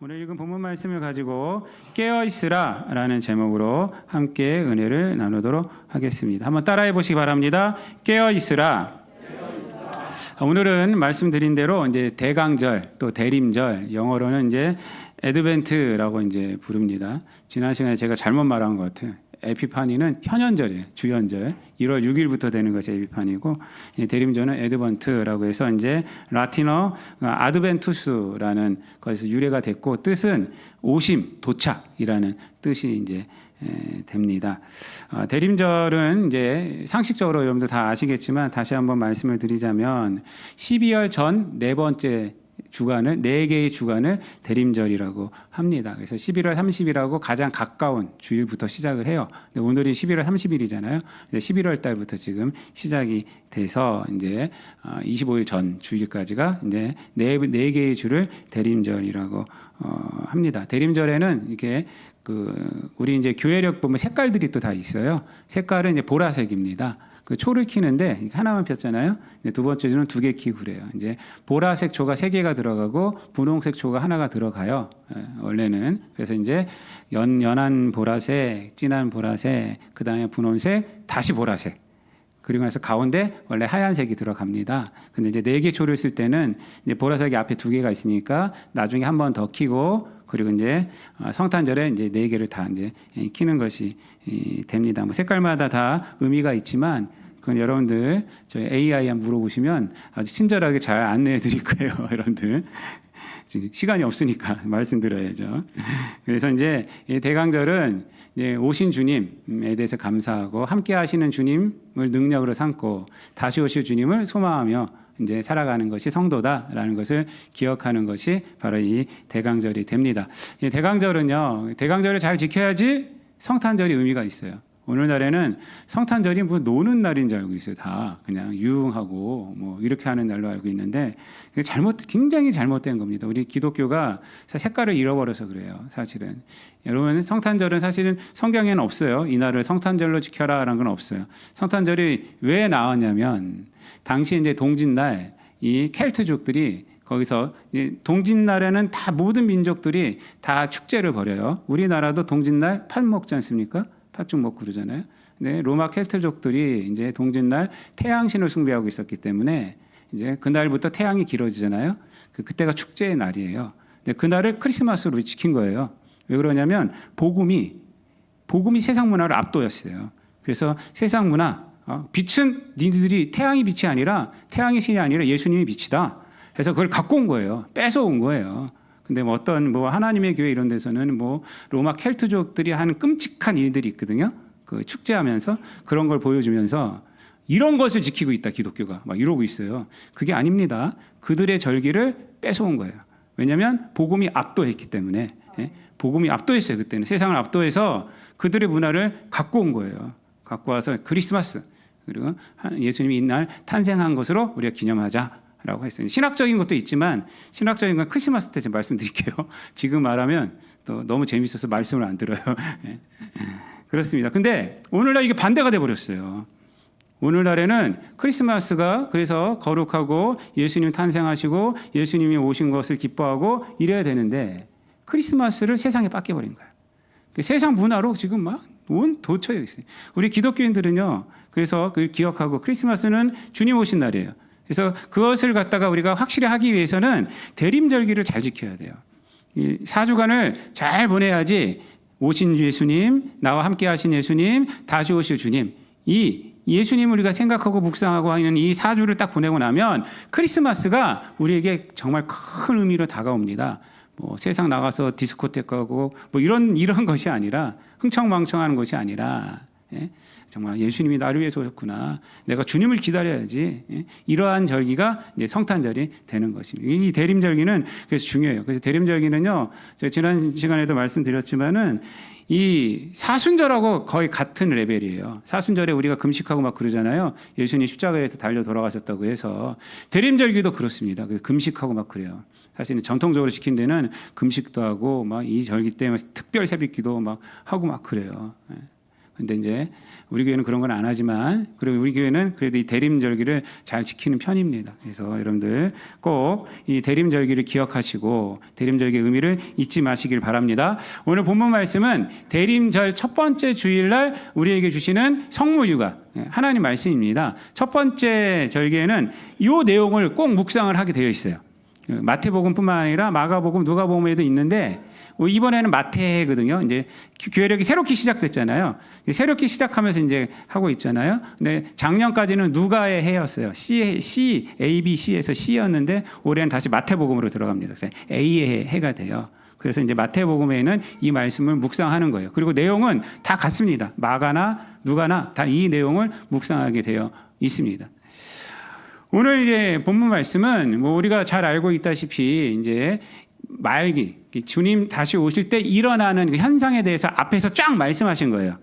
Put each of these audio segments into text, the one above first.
오늘 읽은 본문 말씀을 가지고 깨어 있으라라는 제목으로 함께 은혜를 나누도록 하겠습니다. 한번 따라해 보시기 바랍니다. 깨어 있으라. 오늘은 말씀드린 대로 이제 대강절 또 대림절 영어로는 이제 에드벤트라고 이제 부릅니다. 지난 시간에 제가 잘못 말한 것 같아요. 에피파니는 현현절이에요. 주현절. 1월 6일부터 되는 것이 에피파니고 이 대림절은 에드번트라고 해서 이제 라틴어 아드벤투스라는 것에서 유래가 됐고 뜻은 오심, 도착이라는 뜻이 이제 에, 됩니다. 어, 대림절은 이제 상식적으로 여러분들 다 아시겠지만 다시 한번 말씀을 드리자면 12월 전 네 번째 주간을 네 개의 주간을 대림절이라고 합니다. 그래서 11월 30일하고 가장 가까운 주일부터 시작을 해요. 근데 오늘이 11월 30일이잖아요. 11월 달부터 지금 시작이 돼서 이제 25일 전 주일까지가 이제 네, 네 개의 주를 대림절이라고 어, 합니다. 대림절에는 이렇게 그 우리 이제 교회력 보면 색깔들이 또 다 있어요. 색깔은 이제 보라색입니다. 그 초를 키는데 하나만 폈잖아요. 두 번째 주는 두 개 키고 그래요. 이제 보라색 초가 세 개가 들어가고 분홍색 초가 하나가 들어가요. 예, 원래는 그래서 이제 연 연한 보라색, 진한 보라색, 그 다음에 분홍색, 다시 보라색. 그리고 나서 가운데 원래 하얀색이 들어갑니다. 근데 이제 네 개 초를 쓸 때는 이제 보라색이 앞에 두 개가 있으니까 나중에 한 번 더 키고 그리고 이제 어, 성탄절에 이제 네 개를 다 이제 키는 것이 이, 됩니다. 뭐 색깔마다 다 의미가 있지만 그건 여러분들 저희 AI 한번 물어보시면 아주 친절하게 잘 안내해 드릴 거예요, 여러분들. 시간이 없으니까 말씀드려야죠. 그래서 이제 이 대강절은 오신 주님에 대해서 감사하고 함께 하시는 주님을 능력으로 삼고 다시 오실 주님을 소망하며 이제 살아가는 것이 성도다라는 것을 기억하는 것이 바로 이 대강절이 됩니다. 이 대강절은요, 대강절을 잘 지켜야지 성탄절이 의미가 있어요. 오늘날에는 성탄절이 뭐 노는 날인 줄 알고 있어요. 다 그냥 유흥하고 뭐 이렇게 하는 날로 알고 있는데 잘못 굉장히 잘못된 겁니다. 우리 기독교가 색깔을 잃어버려서 그래요. 사실은 여러분 성탄절은 사실은 성경에는 없어요. 이 날을 성탄절로 지켜라라는 건 없어요. 성탄절이 왜 나왔냐면 당시 이제 동짓날 이 켈트족들이 거기서 동짓날에는 다 모든 민족들이 다 축제를 벌여요. 우리나라도 동짓날 팔 먹지 않습니까? 팥죽 먹고 그러잖아요. 네, 로마 켈트족들이 이제 동짓날 태양신을 숭배하고 있었기 때문에 이제 그날부터 태양이 길어지잖아요. 그 그때가 축제의 날이에요. 근데 그날을 크리스마스로 지킨 거예요. 왜 그러냐면 복음이 복음이 세상 문화를 압도했어요. 그래서 세상 문화 어, 빛은 니들이 태양이 빛이 아니라 태양의 신이 아니라 예수님이 빛이다. 그래서 그걸 갖고 온 거예요. 뺏어온 거예요. 근데 뭐 어떤 뭐 하나님의 교회 이런 데서는 뭐 로마 켈트족들이 하는 끔찍한 일들이 있거든요. 그 축제하면서 그런 걸 보여주면서 이런 것을 지키고 있다 기독교가 막 이러고 있어요. 그게 아닙니다. 그들의 절기를 뺏어온 거예요. 왜냐하면 복음이 압도했기 때문에 예? 복음이 압도했어요 그때는 세상을 압도해서 그들의 문화를 갖고 온 거예요. 갖고 와서 크리스마스 그리고 예수님이 이날 탄생한 것으로 우리가 기념하자. 라고 했어요. 신학적인 것도 있지만 신학적인 건 크리스마스 때좀 말씀드릴게요. 지금 말하면 또 너무 재밌어서 말씀을 안 들어요. 예. 그렇습니다. 근데 오늘날 이게 반대가 돼 버렸어요. 오늘날에는 크리스마스가 그래서 거룩하고 예수님 탄생하시고 예수님이 오신 것을 기뻐하고 이래야 되는데 크리스마스를 세상에 뺏겨버린 거예요. 그 세상 문화로 지금 막 온 도처에 있어요. 우리 기독교인들은요. 그래서 그 기억하고 크리스마스는 주님 오신 날이에요. 그래서 그것을 갖다가 우리가 확실히 하기 위해서는 대림절기를 잘 지켜야 돼요. 이 사주간을 잘 보내야지 오신 예수님, 나와 함께 하신 예수님, 다시 오실 주님, 이 예수님을 우리가 생각하고 묵상하고 하는 이 사주를 딱 보내고 나면 크리스마스가 우리에게 정말 큰 의미로 다가옵니다. 뭐 세상 나가서 디스코테크 가고 뭐 이런 이런 것이 아니라 흥청망청하는 것이 아니라 예? 정말 예수님이 나를 위해서 오셨구나. 내가 주님을 기다려야지. 예? 이러한 절기가 성탄절이 되는 것입니다. 이 대림절기는 그래서 중요해요. 그래서 대림절기는요. 제가 지난 시간에도 말씀드렸지만은 이 사순절하고 거의 같은 레벨이에요. 사순절에 우리가 금식하고 막 그러잖아요. 예수님 십자가에서 달려 돌아가셨다고 해서 대림절기도 그렇습니다. 금식하고 막 그래요. 사실은 전통적으로 지킨 데는 금식도 하고 막 이 절기 때문에 특별 새벽기도 막 하고 막 그래요. 예. 근데 이제 우리 교회는 그런 건 안 하지만 그리고 우리 교회는 그래도 이 대림절기를 잘 지키는 편입니다. 그래서 여러분들 꼭 이 대림절기를 기억하시고 대림절기의 의미를 잊지 마시길 바랍니다. 오늘 본문 말씀은 대림절 첫 번째 주일날 우리에게 주시는 성무휴가 예, 하나님 말씀입니다. 첫 번째 절기에는 이 내용을 꼭 묵상을 하게 되어 있어요. 그 마태복음뿐만 아니라 마가복음, 누가복음에도 있는데 어, 이번에는 마태거든요. 이제 교회력이 새롭게 시작됐잖아요. 새롭게 시작하면서 이제 하고 있잖아요. 근데 작년까지는 누가의 해였어요. C, C, A, B, C에서 C였는데 올해는 다시 마태복음으로 들어갑니다. 그래서 A의 해가 돼요. 그래서 이제 마태복음에는 이 말씀을 묵상하는 거예요. 그리고 내용은 다 같습니다. 마가나 누가나 다 이 내용을 묵상하게 되어 있습니다. 오늘 이제 본문 말씀은 뭐 우리가 잘 알고 있다시피 이제 말기 주님 다시 오실 때 일어나는 그 현상에 대해서 앞에서 쫙 말씀하신 거예요.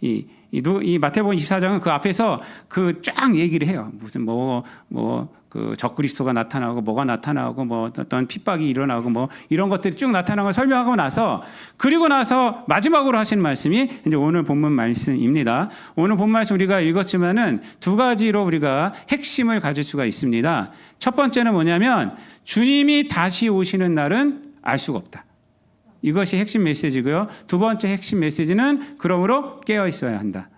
이, 이, 누, 이 마태복음 24장은 그 앞에서 그 쫙 얘기를 해요. 무슨 뭐 뭐 그 적그리스도가 나타나고 뭐가 나타나고 뭐 어떤 핍박이 일어나고 뭐 이런 것들이 쭉 나타나고 설명하고 나서 그리고 나서 마지막으로 하신 말씀이 이제 오늘 본문 말씀입니다. 오늘 본문 말씀 우리가 읽었지만은 두 가지로 우리가 핵심을 가질 수가 있습니다. 첫 번째는 뭐냐면 주님이 다시 오시는 날은 알 수가 없다. 이것이 핵심 메시지고요. 두 번째 핵심 메시지는 그러므로 깨어 있어야 한다.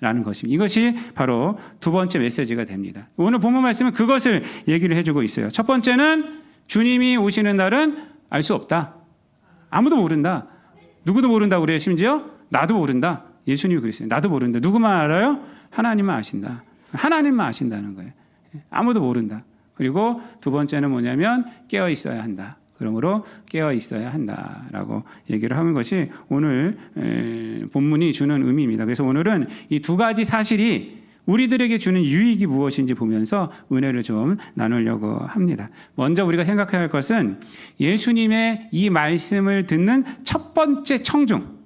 라는 것입니다. 이것이 바로 두 번째 메시지가 됩니다. 오늘 본문 말씀은 그것을 얘기를 해주고 있어요. 첫 번째는 주님이 오시는 날은 알 수 없다. 아무도 모른다. 누구도 모른다 그래요. 심지어 나도 모른다. 예수님이 그랬어요. 나도 모른다. 누구만 알아요? 하나님만 아신다. 하나님만 아신다는 거예요. 아무도 모른다. 그리고 두 번째는 뭐냐면 깨어 있어야 한다. 그러므로 깨어 있어야 한다라고 얘기를 하는 것이 오늘 에, 본문이 주는 의미입니다. 그래서 오늘은 이 두 가지 사실이 우리들에게 주는 유익이 무엇인지 보면서 은혜를 좀 나누려고 합니다. 먼저 우리가 생각해야 할 것은 예수님의 이 말씀을 듣는 첫 번째 청중.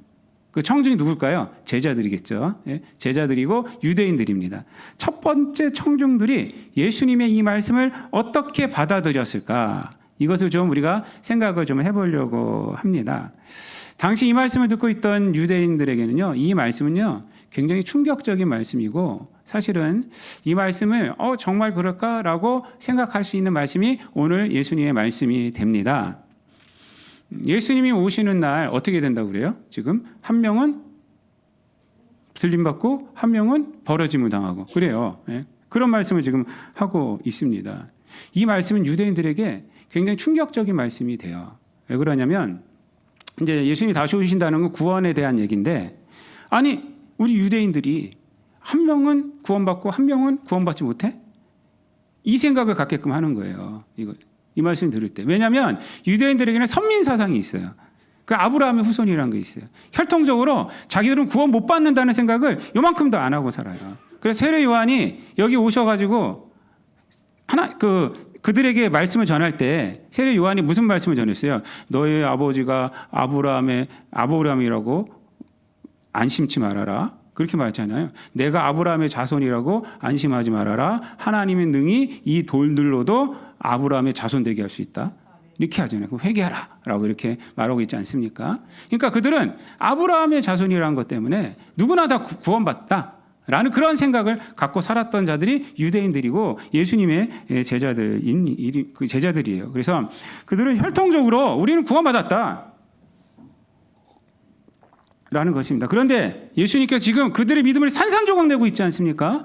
그 청중이 누굴까요? 제자들이겠죠. 예, 제자들이고 유대인들입니다. 첫 번째 청중들이 예수님의 이 말씀을 어떻게 받아들였을까? 이것을 좀 우리가 생각을 좀 해보려고 합니다. 당시 이 말씀을 듣고 있던 유대인들에게는요, 이 말씀은요, 굉장히 충격적인 말씀이고, 사실은 이 말씀을, 어, 정말 그럴까라고 생각할 수 있는 말씀이 오늘 예수님의 말씀이 됩니다. 예수님이 오시는 날 어떻게 된다고 그래요? 지금 한 명은 들림받고 한 명은 벌어짐을 당하고 그래요. 예? 그런 말씀을 지금 하고 있습니다. 이 말씀은 유대인들에게 굉장히 충격적인 말씀이 돼요. 왜 그러냐면 이제 예수님이 다시 오신다는 건 구원에 대한 얘기인데 아니 우리 유대인들이 한 명은 구원받고 한 명은 구원받지 못해? 이 생각을 갖게끔 하는 거예요. 이거 이 말씀 들을 때 왜냐하면 유대인들에게는 선민 사상이 있어요. 그 아브라함의 후손이라는 게 있어요. 혈통적으로 자기들은 구원 못 받는다는 생각을 요만큼도 안 하고 살아요. 그래서 세례 요한이 여기 오셔가지고 하나 그 그들에게 말씀을 전할 때 세례 요한이 무슨 말씀을 전했어요? 너의 아버지가 아브라함의 아브라함이라고 안심치 말아라. 그렇게 말했잖아요. 내가 아브라함의 자손이라고 안심하지 말아라. 하나님의 능히 이 돌들로도 아브라함의 자손 되게 할 수 있다. 이렇게 하잖아요. 그럼 회개하라. 라고 이렇게 말하고 있지 않습니까? 그러니까 그들은 아브라함의 자손이라는 것 때문에 누구나 다 구- 구원받다. 라는 그런 생각을 갖고 살았던 자들이 유대인들이고 예수님의 제자들인 일이- 그 제자들이에요. 그래서 그들은 혈통적으로 우리는 구원받았다. 라는 것입니다. 그런데 예수님께서 지금 그들의 믿음을 산산조각 내고 있지 않습니까?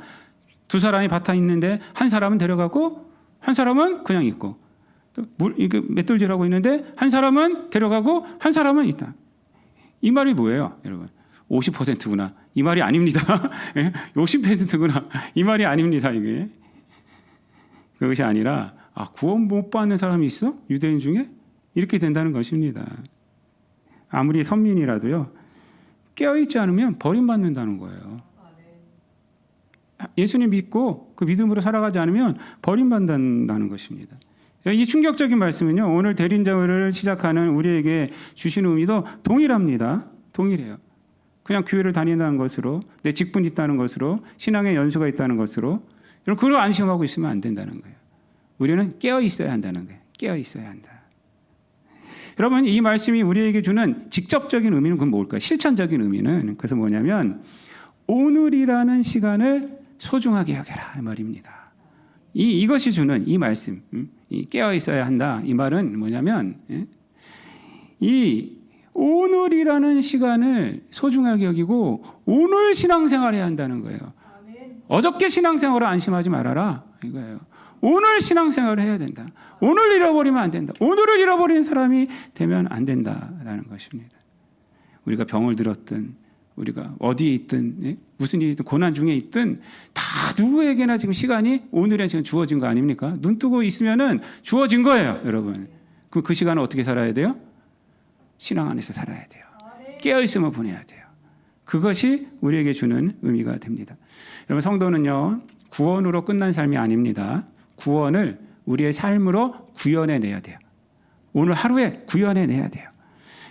두 사람이 바타 있는데 한 사람은 데려가고 한 사람은 그냥 있고 또 물, 이게 맷돌질하고 있는데 한 사람은 데려가고 한 사람은 있다. 이 말이 뭐예요, 여러분? 50%구나. 이 말이 아닙니다. 50%구나. 이 말이 아닙니다, 이게. 그것이 아니라, 아, 구원 못 받는 사람이 있어? 유대인 중에? 이렇게 된다는 것입니다. 아무리 선민이라도요, 깨어 있지 않으면 버림받는다는 거예요. 예수님 믿고 그 믿음으로 살아가지 않으면 버림받는다는 것입니다. 이 충격적인 말씀은요, 오늘 대린자회를 시작하는 우리에게 주시는 의미도 동일합니다. 동일해요. 그냥 교회를 다닌다는 것으로, 내 직분이 있다는 것으로, 신앙의 연수가 있다는 것으로, 그걸 안심하고 있으면 안 된다는 거예요. 우리는 깨어 있어야 한다는 거예요. 깨어 있어야 한다. 여러분, 이 말씀이 우리에게 주는 직접적인 의미는 그건 뭘까요? 실천적인 의미는 그래서 뭐냐면, 오늘이라는 시간을 소중하게 여겨라 이 말입니다. 이 이것이 주는 이 말씀, 음, 이 깨어 있어야 한다 이 말은 뭐냐면 예? 이 오늘이라는 시간을 소중하게 여기고 오늘 신앙생활해야 한다는 거예요. 어저께 신앙생활을 안심하지 말아라 이거예요. 오늘 신앙생활을 해야 된다. 오늘 잃어버리면 안 된다. 오늘을 잃어버리는 사람이 되면 안 된다라는 것입니다. 우리가 병을 들었든 우리가 어디에 있든 예? 무슨 일이 있든 고난 중에 있든 다 누구에게나 지금 시간이 오늘에 지금 주어진 거 아닙니까? 눈 뜨고 있으면은 주어진 거예요, 여러분. 그럼 그 시간을 어떻게 살아야 돼요? 신앙 안에서 살아야 돼요. 깨어 있음을 보내야 돼요. 그것이 우리에게 주는 의미가 됩니다. 여러분 성도는요 구원으로 끝난 삶이 아닙니다. 구원을 우리의 삶으로 구현해 내야 돼요. 오늘 하루에 구현해 내야 돼요.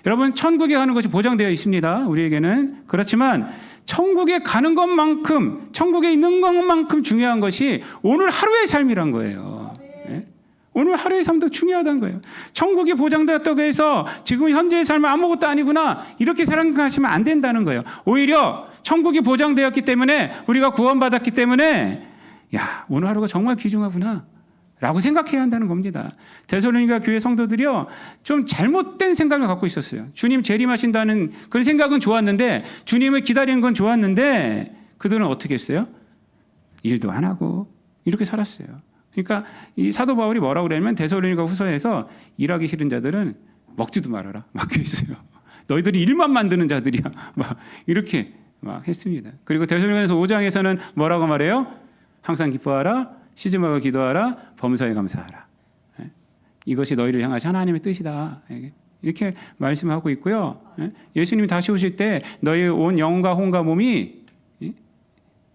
여러분 천국에 가는 것이 보장되어 있습니다. 우리에게는 그렇지만 천국에 가는 것만큼 천국에 있는 것만큼 중요한 것이 오늘 하루의 삶이란 거예요. 예? 오늘 하루의 삶도 중요하다는 거예요. 천국이 보장되었다고 해서 지금 현재의 삶은 아무것도 아니구나 이렇게 생각하시면 안 된다는 거예요. 오히려 천국이 보장되었기 때문에 우리가 구원받았기 때문에 야 오늘 하루가 정말 귀중하구나. 라고 생각해야 한다는 겁니다. 대소로니가 교회 성도들이요, 좀 잘못된 생각을 갖고 있었어요. 주님 재림하신다는 그런 생각은 좋았는데, 주님을 기다리는 건 좋았는데, 그들은 어떻게 했어요? 일도 안 하고, 이렇게 살았어요. 그러니까 이 사도 바울이 뭐라고 그러냐면, 대소로니가 후서에서 일하기 싫은 자들은 먹지도 말아라. 막혀 있어요. 너희들이 일만 만드는 자들이야. 막 이렇게 막 했습니다. 그리고 대소로니가서 5장에서는 뭐라고 말해요? 항상 기뻐하라. 말고 기도하라. 범사에 감사하라. 예? 이것이 너희를 향하신 하나님의 뜻이다. 예? 이렇게 말씀하고 있고요. 예? 예수님이 다시 오실 때 너희 온 영과 혼과 몸이 예?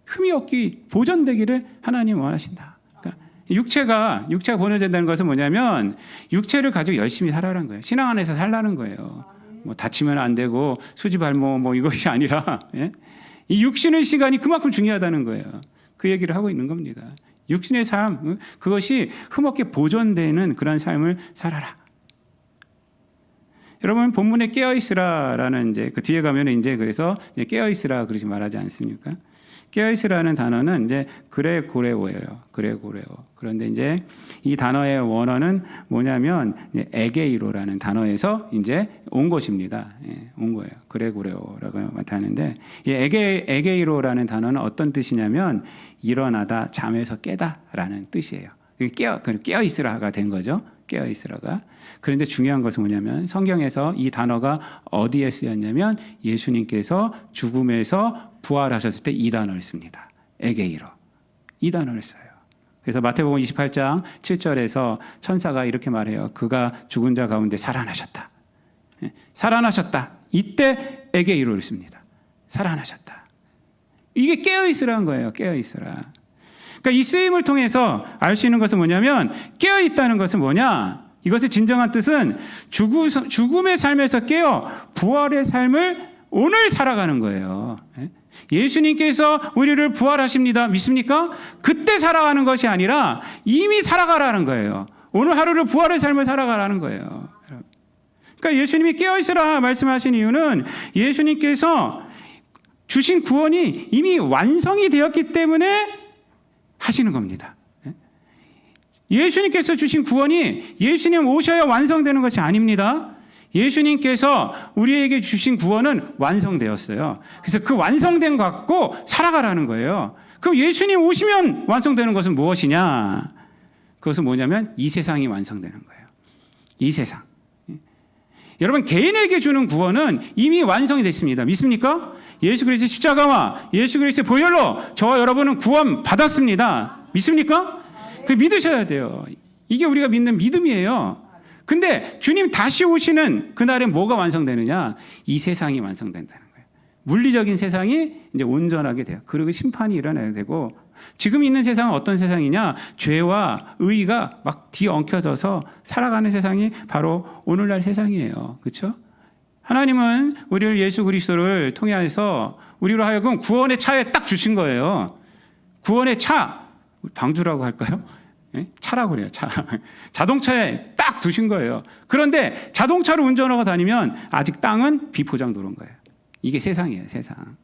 흠이 없기 보존되기를 하나님 원하신다. 그러니까 육체가 육체가 보존된다는 것은 뭐냐면 육체를 가지고 열심히 살아라는 거예요. 신앙 안에서 살라는 거예요. 뭐 다치면 안 되고 수지 발모 뭐 이것이 아니라 예? 이 육신의 시간이 그만큼 중요하다는 거예요. 그 얘기를 하고 있는 겁니다. 육신의 삶 그것이 흠없게 보존되는 그런 삶을 살아라. 여러분 본문에 깨어 있으라라는 이제 그 뒤에 가면 이제 그래서 깨어 있으라 그렇게 말하지 않습니까? 깨어 있으라는 단어는 이제 그레 고레오예요. 그레 고레오. 그런데 이제 이 단어의 원어는 뭐냐면 에게이로라는 단어에서 이제 온 것입니다. 예, 온 거예요. 그레 고레오라고 나타나는데 이 에게 에게이로라는 단어는 어떤 뜻이냐면 일어나다 잠에서 깨다라는 뜻이에요. 깨어 깨어 있으라가 된 거죠. 깨어 있으라가. 그런데 중요한 것은 뭐냐면 성경에서 이 단어가 어디에 쓰였냐면 예수님께서 죽음에서 부활하셨을 때 이 단어를 씁니다. 에게이로. 이 단어를 써요. 그래서 마태복음 28장 7절에서 천사가 이렇게 말해요. 그가 죽은 자 가운데 살아나셨다. 예, 살아나셨다. 이때 에게이로를 씁니다. 살아나셨다. 이게 깨어 있으라는 거예요. 깨어 있으라. 그러니까 이 쓰임을 통해서 알 수 있는 것은 뭐냐면 깨어 있다는 것은 뭐냐? 이것의 진정한 뜻은 죽음의 삶에서 깨어 부활의 삶을 오늘 살아가는 거예요. 예? 예수님께서 우리를 부활하십니다. 믿습니까? 그때 살아가는 것이 아니라 이미 살아가라는 거예요. 오늘 하루를 부활의 삶을 살아가라는 거예요. 그러니까 예수님이 깨어있으라 말씀하신 이유는 예수님께서 주신 구원이 이미 완성이 되었기 때문에 하시는 겁니다. 예수님께서 주신 구원이 예수님 오셔야 완성되는 것이 아닙니다. 예수님께서 우리에게 주신 구원은 완성되었어요. 그래서 그 완성된 것 갖고 살아가라는 거예요. 그럼 예수님 오시면 완성되는 것은 무엇이냐? 그것은 뭐냐면 이 세상이 완성되는 거예요. 이 세상. 여러분 개인에게 주는 구원은 이미 완성이 됐습니다. 믿습니까? 예수 그리스도 십자가와 예수 그리스도의 보혈로 저와 여러분은 구원 받았습니다. 믿습니까? 그 믿으셔야 돼요. 이게 우리가 믿는 믿음이에요. 근데 주님 다시 오시는 그날에 뭐가 완성되느냐? 이 세상이 완성된다는 거예요. 물리적인 세상이 이제 온전하게 돼요. 그리고 심판이 일어나야 되고 지금 있는 세상은 어떤 세상이냐? 죄와 의가 막 뒤엉켜져서 살아가는 세상이 바로 오늘날 세상이에요. 그렇죠? 하나님은 우리를 예수 그리스도를 통해서 우리로 하여금 구원의 차에 딱 주신 거예요. 구원의 차 방주라고 할까요? 예? 차라고 그래요. 차. 자동차에 딱 두신 거예요. 그런데 자동차를 운전하고 다니면 아직 땅은 비포장 도로인 거예요. 이게 세상이에요. 세상.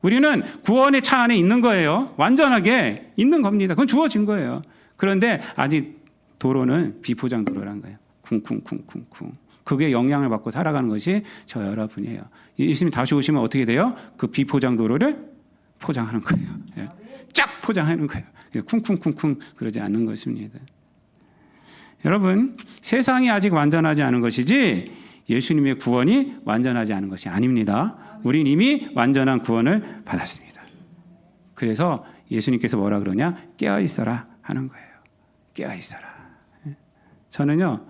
예? 우리는 구원의 차 안에 있는 거예요. 완전하게 있는 겁니다. 그건 주어진 거예요. 그런데 아직 도로는 비포장 도로란 거예요. 쿵쿵쿵쿵쿵. 그게 영향을 받고 살아가는 것이 저 여러분이에요. 예수님 다시 오시면 어떻게 돼요? 그 비포장 도로를 포장하는 거예요. 예. 쫙 포장하는 거예요. 쿵쿵쿵쿵 그러지 않는 것입니다. 여러분, 세상이 아직 완전하지 않은 것이지 예수님의 구원이 완전하지 않은 것이 아닙니다. 우린 이미 완전한 구원을 받았습니다. 그래서 예수님께서 뭐라 그러냐? 깨어 있어라 하는 거예요. 깨어 있어라. 예. 저는요.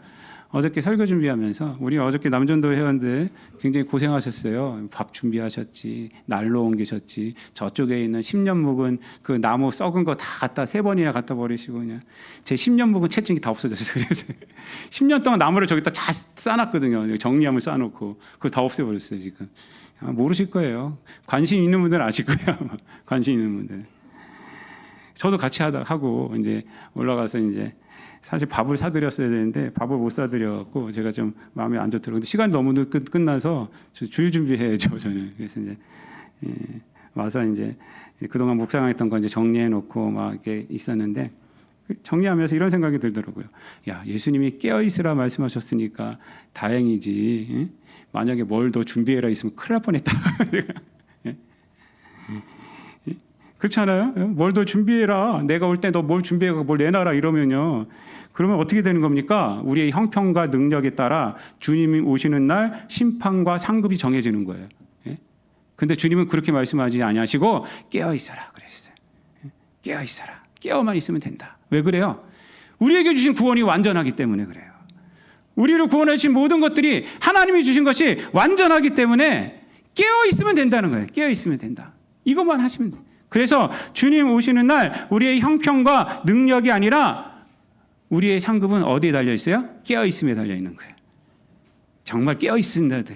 어저께 설교 준비하면서 우리 어저께 남전도 회원들 굉장히 고생하셨어요. 밥 준비하셨지, 난로 옮기셨지, 저쪽에 있는 10년 묵은 그 나무 썩은 거 다 갖다 세 번이나 갖다 버리시고 그냥 제 10년 묵은 채증이 다 없어졌어요. 그래서 10년 동안 나무를 저기다 다 쌓아놨거든요. 정리하면 쌓아놓고 그거 다 없애버렸어요 지금. 아마 모르실 거예요. 관심 있는 분들은 아실 거예요. 관심 있는 분들. 저도 같이 하다 하고 이제 올라가서 이제 사실 밥을 사드렸어야 되는데 밥을 못 사드려갖고 제가 좀 마음이 안 좋더라고요. 근데 시간이 너무 늦, 끝, 끝나서 저 주일 준비해야죠 저는. 그래서 이제 예, 와서 이제 그동안 묵상했던 거 이제 정리해 놓고 막 이렇게 있었는데 정리하면서 이런 생각이 들더라고요. 야 예수님이 깨어 있으라 말씀하셨으니까 다행이지. 예? 만약에 뭘 더 준비해라 있으면 큰일 날 뻔했다. 예? 예? 그렇지 않아요? 뭘 더 준비해라. 내가 올 때 너 뭘 준비해가 뭘 내놔라 이러면요. 그러면 어떻게 되는 겁니까? 우리의 형편과 능력에 따라 주님이 오시는 날 심판과 상급이 정해지는 거예요. 예? 근데 주님은 그렇게 말씀하지 아니하시고 깨어 있어라 그랬어요. 예? 깨어 있어라. 깨어만 있으면 된다. 왜 그래요? 우리에게 주신 구원이 완전하기 때문에 그래요. 우리를 구원해 주신 모든 것들이 하나님이 주신 것이 완전하기 때문에 깨어 있으면 된다는 거예요. 깨어 있으면 된다. 이것만 하시면 돼요. 그래서 주님 오시는 날 우리의 형편과 능력이 아니라 우리의 상급은 어디에 달려 있어요? 깨어 있음에 달려 있는 거예요. 정말 깨어 있습니다.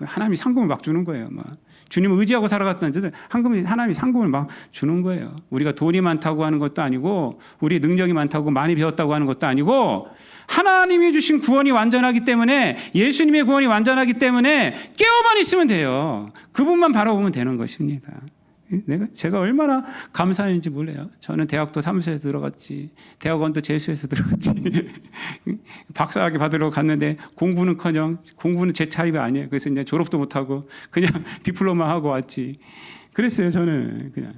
하나님이 상급을 막 주는 거예요. 막. 주님을 의지하고 살아갔던 자들 한금이 하나님이 상급을 막 주는 거예요. 우리가 돈이 많다고 하는 것도 아니고 우리 능력이 많다고 많이 배웠다고 하는 것도 아니고 하나님이 주신 구원이 완전하기 때문에 예수님의 구원이 완전하기 때문에 깨어만 있으면 돼요. 그분만 바라보면 되는 것입니다. 내가 제가 얼마나 감사했는지 몰라요. 저는 대학도 사무소에서 들어갔지, 대학원도 재수해서 들어갔지, 박사학위 받으러 갔는데 공부는커녕 공부는 제 차입이 아니에요. 그래서 이제 졸업도 못 하고 그냥 디플로마 하고 왔지. 그랬어요. 저는 그냥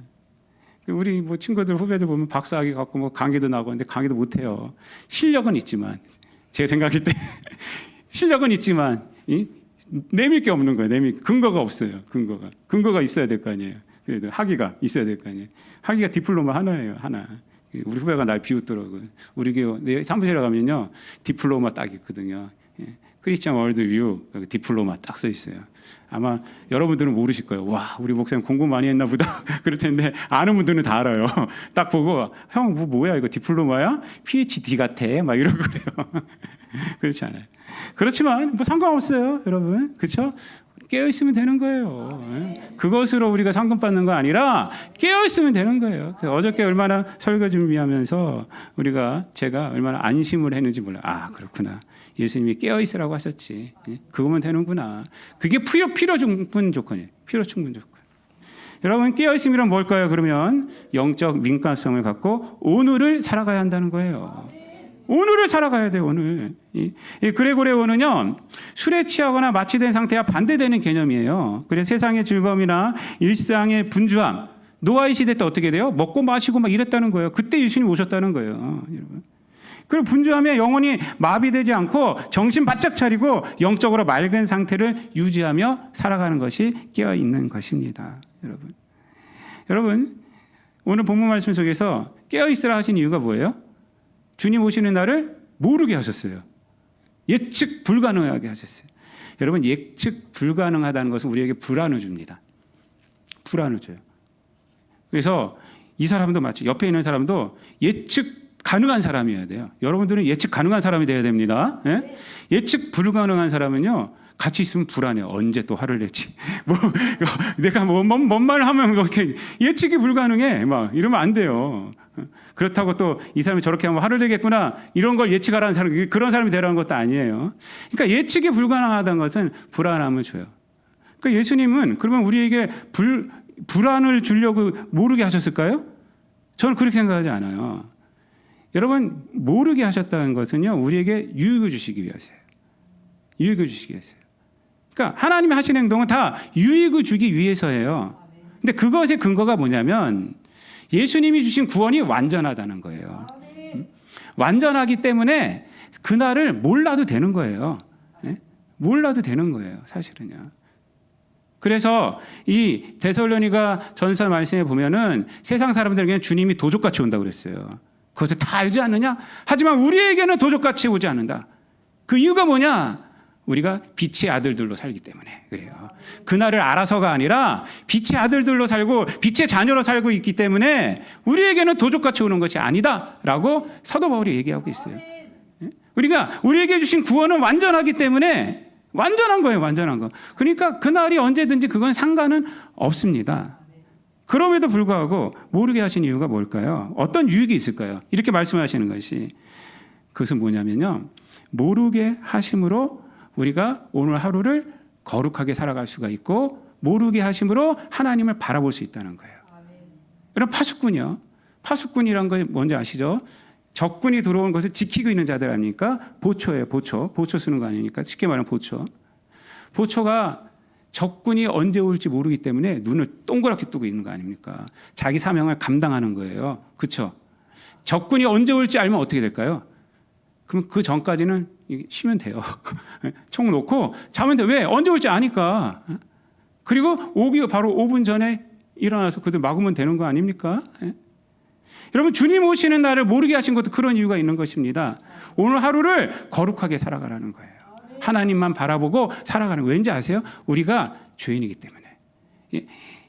우리 뭐 친구들 후배들 보면 박사학위 갖고 뭐 강의도 나고 근데 강의도 못 해요. 실력은 있지만 제 생각일 때 실력은 있지만 이? 내밀 게 없는 거예요. 내밀 근거가 없어요. 근거가 근거가 있어야 될 거 아니에요. 그래도 학위가 있어야 될 거 아니에요. 학위가 디플로마 하나예요, 하나. 우리 후배가 날 비웃더라고요. 우리 교내 네, 사무실에 가면요, 디플로마 딱 있거든요. 예. 크리스천 월드뷰 디플로마 딱 써 있어요. 아마 여러분들은 모르실 거예요. 와, 우리 목사님 공부 많이 했나 보다. 그럴 텐데 아는 분들은 다 알아요. 딱 보고 형, 뭐 뭐야 이거 디플로마야? PhD 같아. 막 이러고 그래요. 그렇지 않아요. 그렇지만 뭐 상관없어요, 여러분. 그렇죠? 깨어 있으면 되는 거예요. 예? 그것으로 우리가 상금 받는 거 아니라 깨어 있으면 되는 거예요. 어저께 얼마나 설교 준비하면서 우리가 제가 얼마나 안심을 했는지 몰라. 아 그렇구나. 예수님이 깨어 있으라고 하셨지. 예? 그거면 되는구나. 그게 필요 필요 충분 조건이에요. 필요 충분 조건. 여러분 깨어 있음이란 뭘까요? 그러면 영적 민감성을 갖고 오늘을 살아가야 한다는 거예요. 오늘을 살아가야 돼요, 오늘. 이, 이 그레고레오는요, 술에 취하거나 마취된 상태와 반대되는 개념이에요. 그래서 세상의 즐거움이나 일상의 분주함, 노아의 시대 때 어떻게 돼요? 먹고 마시고 막 이랬다는 거예요. 그때 예수님 오셨다는 거예요, 여러분. 그리고 분주함에 영혼이 마비되지 않고 정신 바짝 차리고 영적으로 맑은 상태를 유지하며 살아가는 것이 깨어 있는 것입니다, 여러분. 여러분, 오늘 본문 말씀 속에서 깨어 있으라 하신 이유가 뭐예요? 주님 오시는 날을 모르게 하셨어요. 예측 불가능하게 하셨어요. 여러분 예측 불가능하다는 것은 우리에게 불안을 줍니다. 불안을 줘요. 그래서 이 사람도 마치 옆에 있는 사람도 예측 가능한 사람이어야 돼요. 여러분들은 예측 가능한 사람이 돼야 됩니다. 예? 예측 불가능한 사람은요. 같이 있으면 불안해요. 언제 또 화를 낼지. 뭐 내가 뭐뭔 뭔 말을 하면 예측이 불가능해. 막 이러면 안 돼요. 그렇다고 또 이 사람이 저렇게 하면 화를 내겠구나 이런 걸 예측하라는 사람 그런 사람이 되라는 것도 아니에요. 그러니까 예측이 불가능하다는 것은 불안함을 줘요. 그러니까 예수님은 그러면 우리에게 불 불안을 주려고 모르게 하셨을까요? 저는 그렇게 생각하지 않아요. 여러분 모르게 하셨다는 것은요 우리에게 유익을 주시기 위해서예요. 유익을 주시기 위해서요. 그러니까 하나님이 하신 행동은 다 유익을 주기 위해서예요. 근데 그것의 근거가 뭐냐면 예수님이 주신 구원이 완전하다는 거예요. 음? 완전하기 때문에 그날을 몰라도 되는 거예요. 예? 몰라도 되는 거예요. 사실은요. 그래서 이 데살로니가 전서 말씀에 보면은 세상 사람들에게는 주님이 도적같이 온다고 그랬어요. 그것을 다 알지 않느냐? 하지만 우리에게는 도적같이 오지 않는다. 그 이유가 뭐냐? 우리가 빛의 아들들로 살기 때문에 그래요. 그날을 알아서가 아니라 빛의 아들들로 살고 빛의 자녀로 살고 있기 때문에 우리에게는 도적같이 오는 것이 아니다라고 사도 바울이 얘기하고 있어요. 예? 우리가 우리에게 주신 구원은 완전하기 때문에 완전한 거예요, 완전한 거. 그러니까 그날이 언제든지 그건 상관은 없습니다. 그럼에도 불구하고 모르게 하신 이유가 뭘까요? 어떤 유익이 있을까요? 이렇게 말씀하시는 것이 그것은 뭐냐면요. 모르게 하심으로 우리가 오늘 하루를 거룩하게 살아갈 수가 있고 모르게 하심으로 하나님을 바라볼 수 있다는 거예요. 여러분 파수꾼이요. 파수꾼이란 거 뭔지 아시죠? 적군이 들어온 것을 지키고 있는 자들 아닙니까? 보초예요, 보초. 보초 쓰는 거 아닙니까? 쉽게 말하면 보초. 보초가 적군이 언제 올지 모르기 때문에 눈을 동그랗게 뜨고 있는 거 아닙니까? 자기 사명을 감당하는 거예요. 그렇죠? 적군이 언제 올지 알면 어떻게 될까요? 그럼 그 전까지는 쉬면 돼요. 총 놓고 자면 돼. 왜? 언제 올지 아니까. 그리고 오기 바로 5분 전에 일어나서 그들 막으면 되는 거 아닙니까? 예? 여러분 주님 오시는 날을 모르게 하신 것도 그런 이유가 있는 것입니다. 오늘 하루를 거룩하게 살아가라는 거예요. 하나님만 바라보고 살아가는 거 왠지 아세요? 우리가 죄인이기 때문에. 예,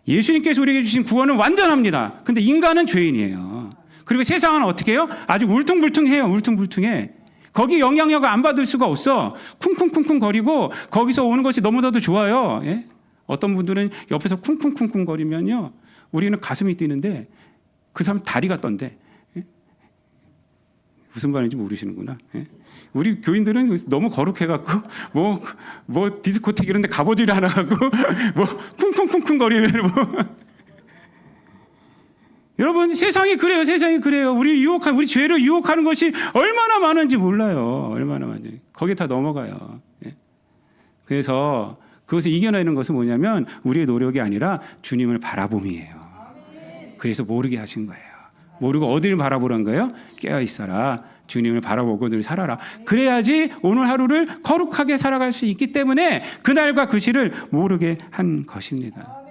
예수님께서 우리에게 주신 구원은 완전합니다. 근데 인간은 죄인이에요. 그리고 세상은 어떻게 해요? 아주 울퉁불퉁해요. 울퉁불퉁해. 거기 영향력을 안 받을 수가 없어. 쿵쿵쿵쿵 거리고 거기서 오는 것이 너무나도 좋아요. 예? 어떤 분들은 옆에서 쿵쿵쿵쿵 거리면요. 우리는 가슴이 뛰는데 그 사람 다리가 떤대. 예? 무슨 말인지 모르시는구나. 예? 우리 교인들은 너무 거룩해갖고 뭐뭐 디스코텍 이런 데 가보지를 않아 갖고 뭐 쿵쿵쿵쿵 거리면 뭐 여러분 세상이 그래요. 세상이 그래요. 우리 유혹한 우리 죄를 유혹하는 것이 얼마나 많은지 몰라요. 얼마나 많은지 거기 다 넘어가요. 예? 그래서 그것을 이겨내는 것은 뭐냐면 우리의 노력이 아니라 주님을 바라봄이에요. 그래서 모르게 하신 거예요. 모르고 어디를 바라보란 거예요? 깨어 있어라. 주님을 바라보고 늘 살아라. 그래야지 오늘 하루를 거룩하게 살아갈 수 있기 때문에 그날과 그 시를 모르게 한 것입니다.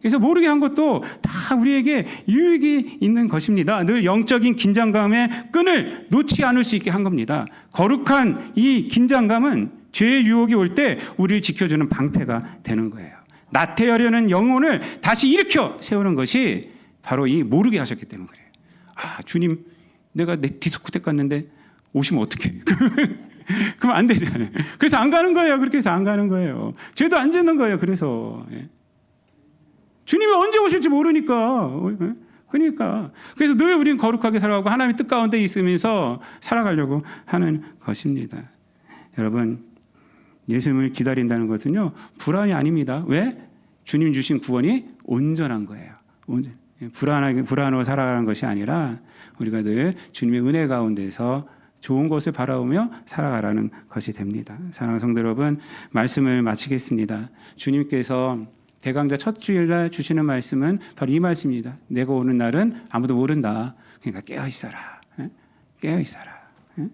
그래서 모르게 한 것도 다 우리에게 유익이 있는 것입니다. 늘 영적인 긴장감의 끈을 놓지 않을 수 있게 한 겁니다. 거룩한 이 긴장감은 죄의 유혹이 올 때 우리를 지켜주는 방패가 되는 거예요. 나태하려는 영혼을 다시 일으켜 세우는 것이 바로 이 모르게 하셨기 때문에 그래요. 아, 주님, 내가 내 디스코텍 갔는데 오시면 어떡해? 그러면 안 되잖아요. 그래서 안 가는 거예요. 그렇게 해서 안 가는 거예요. 죄도 안 짓는 거예요. 그래서. 예. 주님이 언제 오실지 모르니까. 그러니까. 그래서 늘 우리는 거룩하게 살아가고 하나님의 뜻 가운데 있으면서 살아가려고 하는 것입니다. 여러분, 예수님을 기다린다는 것은요, 불안이 아닙니다. 왜? 주님 주신 구원이 온전한 거예요. 온전. 예, 불안하게 불안으로 살아가는 것이 아니라 우리가 늘 주님의 은혜 가운데서 좋은 것을 바라보며 살아가라는 것이 됩니다. 사랑하는 성도 여러분, 말씀을 마치겠습니다. 주님께서 대강자 첫 주일날 주시는 말씀은 바로 이 말씀입니다. 내가 오는 날은 아무도 모른다. 그러니까 깨어 있어라. 예? 깨어 있어라. 예?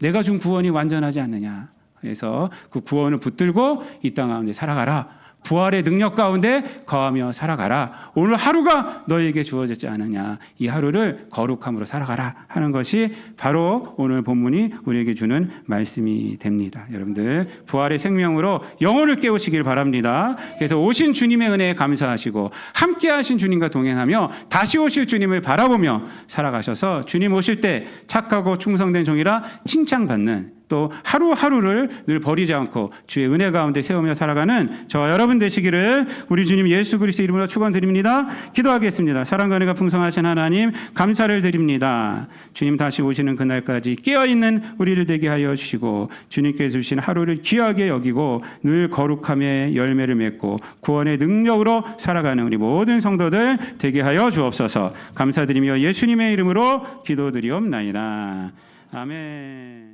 내가 준 구원이 완전하지 않느냐. 그래서 그 구원을 붙들고 이 땅 가운데 살아가라. 부활의 능력 가운데 거하며 살아가라. 오늘 하루가 너에게 주어졌지 않느냐. 이 하루를 거룩함으로 살아가라 하는 것이 바로 오늘 본문이 우리에게 주는 말씀이 됩니다. 여러분들 부활의 생명으로 영혼을 깨우시길 바랍니다. 그래서 오신 주님의 은혜에 감사하시고 함께 하신 주님과 동행하며 다시 오실 주님을 바라보며 살아가셔서 주님 오실 때 착하고 충성된 종이라 칭찬받는 또 하루하루를 늘 버리지 않고 주의 은혜 가운데 세우며 살아가는 저와 여러분 되시기를 우리 주님 예수 그리스도 이름으로 축원드립니다. 기도하겠습니다. 사랑과 은혜가 풍성하신 하나님 감사를 드립니다. 주님 다시 오시는 그날까지 깨어 있는 우리를 되게 하여 주시고 주님께서 주신 하루를 귀하게 여기고 늘 거룩함의 열매를 맺고 구원의 능력으로 살아가는 우리 모든 성도들 되게 하여 주옵소서. 감사드리며 예수님의 이름으로 기도드리옵나이다. 아멘.